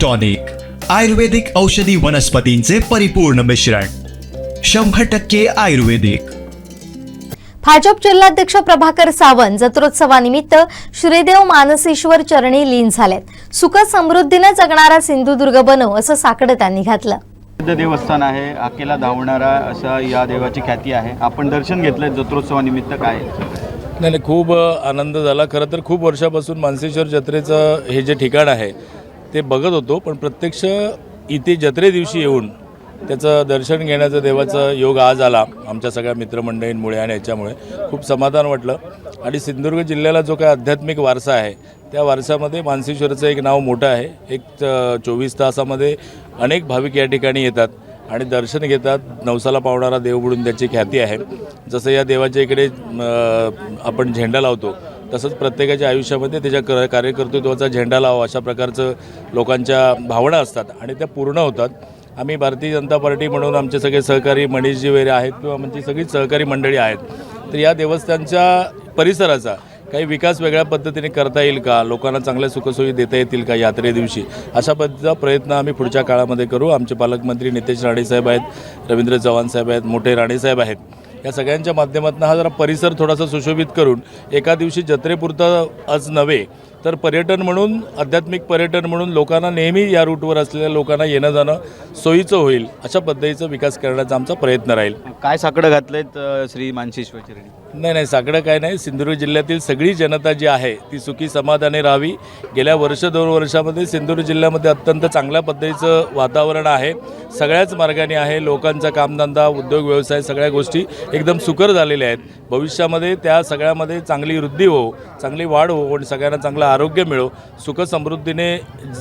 Tonic आयुर्वेदिक औषधी वनस्पतींचे परिपूर्ण मिश्रण. शंभर टक्के आयुर्वेदिक. भाजप जिल्हाध्यक्ष प्रभाकर सावंत जत्रोत्सवानिमित्त श्रीदेव मानसेश्वर चरणी लीन झालेत. सुख समृद्धीने जगणारा सिंधुदुर्ग बनव असं साकडं त्यांनी घातलं. प्रसिद्ध देवस्थान आहे आकेला धावणारा असा या देवाची ख्याती आहे. आपण दर्शन घेतलंय जत्रोत्सवानिमित्त काय? नाही नाही खूप आनंद झाला. खरं तर खूप वर्षापासून मानसेश्वर जत्रेचं हे जे ठिकाण आहे ते बघत होतो पण प्रत्यक्ष इथे जत्रे दिवशी येऊन त्याचं दर्शन घेण्याचा देवाचं योग आज आला आमच्या सगळ्या मित्रमंडळींमुळे आणि याच्यामुळे. खूप समाधान वाटलं. आणि सिंधुदुर्ग जिल्ह्याला जो काय आध्यात्मिक वारसा आहे त्या वारसामध्ये मानसेश्वरचं एक नाव मोठं आहे. एक चोवीस तासामध्ये अनेक भाविक या ठिकाणी येतात आणि दर्शन घेतात. नवसाला पावणारा देव म्हणून त्याची ख्याती आहे. जसं या देवाच्या इकडे आपण झेंडा लावतो तसंच प्रत्येकाच्या आयुष्यामध्ये त्याच्या क कार्यकर्तृत्वाचा झेंडा लावा अशा प्रकारचं लोकांच्या भावना असतात आणि त्या पूर्ण होतात. आम्ही भारतीय जनता पार्टी म्हणून आमचे सगळे सहकारी मनीषजी वगैरे आहेत किंवा आमची सगळी सहकारी मंडळी आहेत. तर या देवस्थानच्या परिसराचा काही विकास वेगळ्या पद्धतीने करता येईल का? लोकांना चांगल्या सुखसोयी देता येतील का यात्रे दिवशी? अशा पद्धतीचा प्रयत्न आम्ही पुढच्या काळामध्ये करू. आमचे पालकमंत्री नितेश राणेसाहेब आहेत रवींद्र चव्हाण साहेब आहेत मोठे राणेसाहेब आहेत. या सगळ्यांच्या माध्यमातून हा जरा परिसर थोडासा सुशोभित करून एका दिवशी जत्रेपुरतं आज नव्हे तर पर्यटन म्हणून आध्यात्मिक पर्यटन म्हणून लोकांना नेहमी या रूटवर असलेल्या लोकांना येणं जाणं सोयीचं होईल अशा पद्धतीचा विकास करण्याचा आमचा प्रयत्न राहील. काय साकडं घातलेत श्री मानसेश्वर चरणी नाही नाही साकडं काय नाही. सिंधुदुर्ग जिल्ह्यातील सगळी जनता जी आहे ती सुखी समाधाने राहावी. गेल्या वर्ष दोन वर्षामध्ये सिंधुदुर्ग जिल्ह्यामध्ये अत्यंत चांगल्या पद्धतीचं वातावरण आहे. सगळ्याच मार्गाने आहे लोकांचा कामधंदा उद्योग व्यवसाय सगळ्या गोष्टी एकदम सुकर झालेल्या आहेत. भविष्यामध्ये त्या सगळ्यामध्ये चांगली वृद्धी हो चांगली वाढ हो आणि सगळ्यांना चांगलं आरोग्य मिळो. सुख समृद्धीने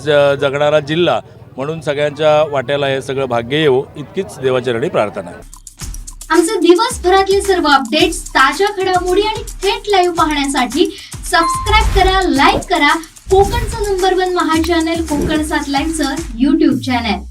ज जगणारा जिल्हा म्हणून सगळ्यांच्या वाट्याला हे सगळं भाग्य येवो इतकीच देवाचरणी प्रार्थना आहे. आमचे दिवसभरातले सर्व अपडेट्स ताज्या घडामोडी आणि थेट लाईव्ह पाहण्यासाठी सबस्क्राईब करा लाईक करा. कोकणचं number one Maha channel Konkan सात लाईव्हचं युट्यूब चॅनल